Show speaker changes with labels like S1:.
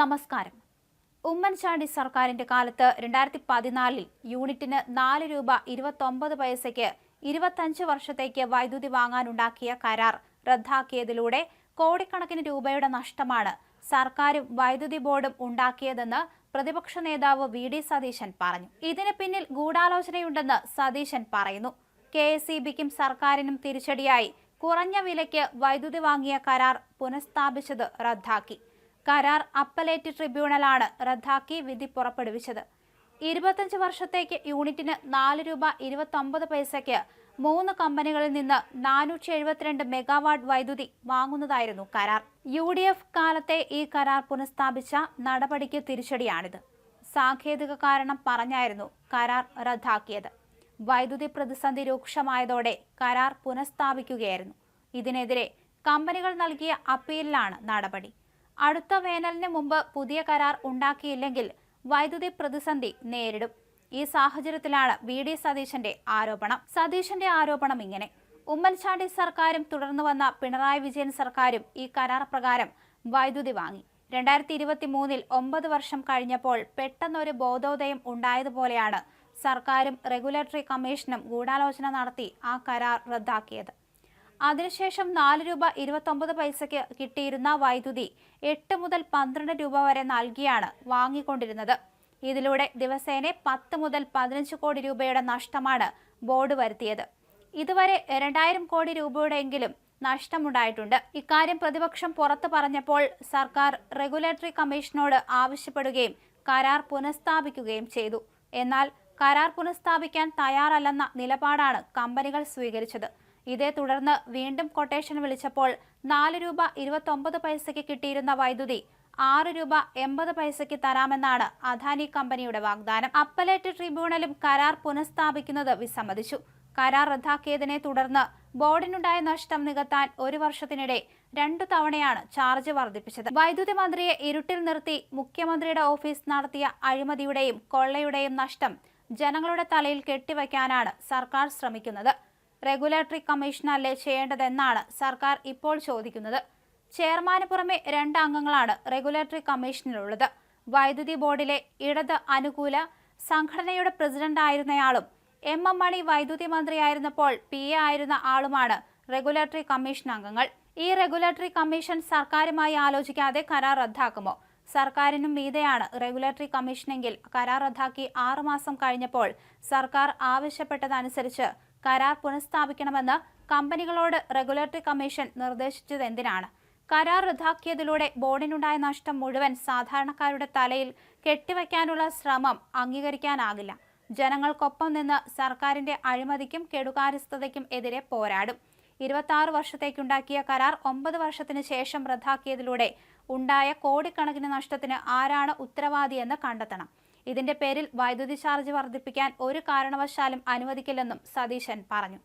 S1: നമസ്കാരം. ഉമ്മൻചാണ്ടി സർക്കാരിന്റെ കാലത്ത് രണ്ടായിരത്തി പതിനാലിൽ യൂണിറ്റിന് നാല് രൂപ ഇരുപത്തൊമ്പത് പൈസയ്ക്ക് ഇരുപത്തഞ്ച് വർഷത്തേക്ക് വൈദ്യുതി വാങ്ങാനുണ്ടാക്കിയ കരാർ റദ്ദാക്കിയതിലൂടെ കോടിക്കണക്കിന് രൂപയുടെ നഷ്ടമാണ് സർക്കാരും വൈദ്യുതി ബോർഡും ഉണ്ടാക്കിയതെന്ന് പ്രതിപക്ഷ നേതാവ് വി ഡി സതീശൻ പറഞ്ഞു. ഇതിന് പിന്നിൽ ഗൂഢാലോചനയുണ്ടെന്ന് സതീശൻ പറയുന്നു. കെ എസ് ഇ ബിക്കും സർക്കാരിനും തിരിച്ചടിയായി കുറഞ്ഞ വിലയ്ക്ക് വൈദ്യുതി വാങ്ങിയ കരാർ പുനഃസ്ഥാപിച്ചത് റദ്ദാക്കി. കരാർ അപ്പലേറ്റ് ട്രിബ്യൂണലാണ് റദ്ദാക്കി വിധി പുറപ്പെടുവിച്ചത്. ഇരുപത്തഞ്ച് വർഷത്തേക്ക് യൂണിറ്റിന് നാല് രൂപ ഇരുപത്തൊമ്പത് പൈസയ്ക്ക് മൂന്ന് കമ്പനികളിൽ നിന്ന് നാനൂറ്റി എഴുപത്തിരണ്ട് മെഗാവാട്ട് വൈദ്യുതി വാങ്ങുന്നതായിരുന്നു കരാർ. യു ഡി എഫ് കാലത്തെ ഈ കരാർ പുനഃസ്ഥാപിച്ച നടപടിക്ക് തിരിച്ചടിയാണിത്. സാങ്കേതിക കാരണം പറഞ്ഞായിരുന്നു കരാർ റദ്ദാക്കിയത്. വൈദ്യുതി പ്രതിസന്ധി രൂക്ഷമായതോടെ കരാർ പുനഃസ്ഥാപിക്കുകയായിരുന്നു. ഇതിനെതിരെ കമ്പനികൾ നൽകിയ അപ്പീലിലാണ് നടപടി. അടുത്ത വേനലിന് മുമ്പ് പുതിയ കരാർ ഉണ്ടാക്കിയില്ലെങ്കിൽ വൈദ്യുതി പ്രതിസന്ധി നേരിടും. ഈ സാഹചര്യത്തിലാണ് വി ഡി സതീശന്റെ ആരോപണം. സതീശന്റെ ആരോപണം ഇങ്ങനെ. ഉമ്മൻചാണ്ടി സർക്കാരും തുടർന്നു വന്ന പിണറായി വിജയൻ സർക്കാരും ഈ കരാർ പ്രകാരം വൈദ്യുതി വാങ്ങി. രണ്ടായിരത്തി ഇരുപത്തി മൂന്നിൽ ഒമ്പത് വർഷം കഴിഞ്ഞപ്പോൾ പെട്ടെന്നൊരു ബോധോദയം ഉണ്ടായതുപോലെയാണ് സർക്കാരും റെഗുലേറ്ററി കമ്മീഷനും ഗൂഢാലോചന നടത്തി ആ കരാർ റദ്ദാക്കിയത്. അതിനുശേഷം നാല് രൂപ ഇരുപത്തൊമ്പത് പൈസയ്ക്ക് കിട്ടിയിരുന്ന വൈദ്യുതി എട്ട് മുതൽ പന്ത്രണ്ട് രൂപ വരെ നൽകിയാണ് വാങ്ങിക്കൊണ്ടിരുന്നത്. ഇതിലൂടെ ദിവസേന പത്ത് മുതൽ പതിനഞ്ച് കോടി രൂപയുടെ നഷ്ടമാണ് ബോർഡ് വരുത്തിയത്. ഇതുവരെ രണ്ടായിരം കോടി രൂപയുടെയെങ്കിലും നഷ്ടമുണ്ടായിട്ടുണ്ട്. ഇക്കാര്യം പ്രതിപക്ഷം പുറത്തു പറഞ്ഞപ്പോൾ സർക്കാർ റെഗുലേറ്ററി കമ്മീഷനോട് ആവശ്യപ്പെടുകയും കരാർ പുനഃസ്ഥാപിക്കുകയും ചെയ്തു. എന്നാൽ കരാർ പുനഃസ്ഥാപിക്കാൻ തയ്യാറല്ലെന്ന നിലപാടാണ് കമ്പനികൾ സ്വീകരിച്ചത്. ഇതേ തുടർന്ന് വീണ്ടും കൊട്ടേഷൻ വിളിച്ചപ്പോൾ നാല് രൂപ ഇരുപത്തൊമ്പത് പൈസയ്ക്ക് കിട്ടിയിരുന്ന വൈദ്യുതി ആറ് രൂപ എൺപത് പൈസയ്ക്ക് തരാമെന്നാണ് അദാനി കമ്പനിയുടെ വാഗ്ദാനം. അപ്പലേറ്റ് ട്രിബ്യൂണലും കരാർ പുനഃസ്ഥാപിക്കുന്നത് വിസമ്മതിച്ചു. കരാർ റദ്ദാക്കിയതിനെ തുടർന്ന് ബോർഡിനുണ്ടായ നഷ്ടം നികത്താൻ ഒരു വർഷത്തിനിടെ രണ്ടു തവണയാണ് ചാർജ് വർദ്ധിപ്പിച്ചത്. വൈദ്യുതി മന്ത്രിയെ ഇരുട്ടിൽ നിർത്തി മുഖ്യമന്ത്രിയുടെ ഓഫീസ് നടത്തിയ അഴിമതിയുടെയും കൊള്ളയുടെയും നഷ്ടം ജനങ്ങളുടെ തലയിൽ കെട്ടിവയ്ക്കാനാണ് സർക്കാർ ശ്രമിക്കുന്നത്. റെഗുലേറ്ററി കമ്മീഷനല്ലേ ചെയ്യേണ്ടതെന്നാണ് സർക്കാർ ഇപ്പോൾ ചോദിക്കുന്നത്. ചെയർമാന് പുറമെ രണ്ട് അംഗങ്ങളാണ് റെഗുലേറ്ററി കമ്മീഷനിലുള്ളത്. വൈദ്യുതി ബോർഡിലെ ഇടത് അനുകൂല സംഘടനയുടെ പ്രസിഡന്റായിരുന്നയാളും എം എം മണി വൈദ്യുതി മന്ത്രിയായിരുന്നപ്പോൾ പി എ ആയിരുന്ന ആളുമാണ് റെഗുലേറ്ററി കമ്മീഷൻ അംഗങ്ങൾ. ഈ റെഗുലേറ്ററി കമ്മീഷൻ സർക്കാരുമായി ആലോചിക്കാതെ കരാർ റദ്ദാക്കുമോ? സർക്കാരിനും മീതെയാണ് റെഗുലേറ്ററി കമ്മീഷനെങ്കിൽ കരാർ റദ്ദാക്കി ആറുമാസം കഴിഞ്ഞപ്പോൾ സർക്കാർ ആവശ്യപ്പെട്ടതനുസരിച്ച് കരാർ പുനഃസ്ഥാപിക്കണമെന്ന് കമ്പനികളോട് റെഗുലേറ്ററി കമ്മീഷൻ നിർദ്ദേശിച്ചത് എന്തിനാണ്? കരാർ റദ്ദാക്കിയതിലൂടെ ബോർഡിനുണ്ടായ നഷ്ടം മുഴുവൻ സാധാരണക്കാരുടെ തലയിൽ കെട്ടിവയ്ക്കാനുള്ള ശ്രമം അംഗീകരിക്കാനാകില്ല. ജനങ്ങൾക്കൊപ്പം നിന്ന് സർക്കാരിന്റെ അഴിമതിക്കും കെടുകാര്യസ്ഥതയ്ക്കും എതിരെ പോരാടും. ഇരുപത്തി വർഷത്തേക്കുണ്ടാക്കിയ കരാർ ഒമ്പത് വർഷത്തിന് ശേഷം റദ്ദാക്കിയതിലൂടെ ഉണ്ടായ കോടിക്കണക്കിന് നഷ്ടത്തിന് ആരാണ് ഉത്തരവാദിയെന്ന് കണ്ടെത്തണം. ഇതിന്റെ പേരിൽ വൈദ്യുതി ചാർജ് വർദ്ധിപ്പിക്കാൻ ഒരു കാരണവശാലും അനുവദിക്കില്ലെന്നും സതീശൻ പറഞ്ഞു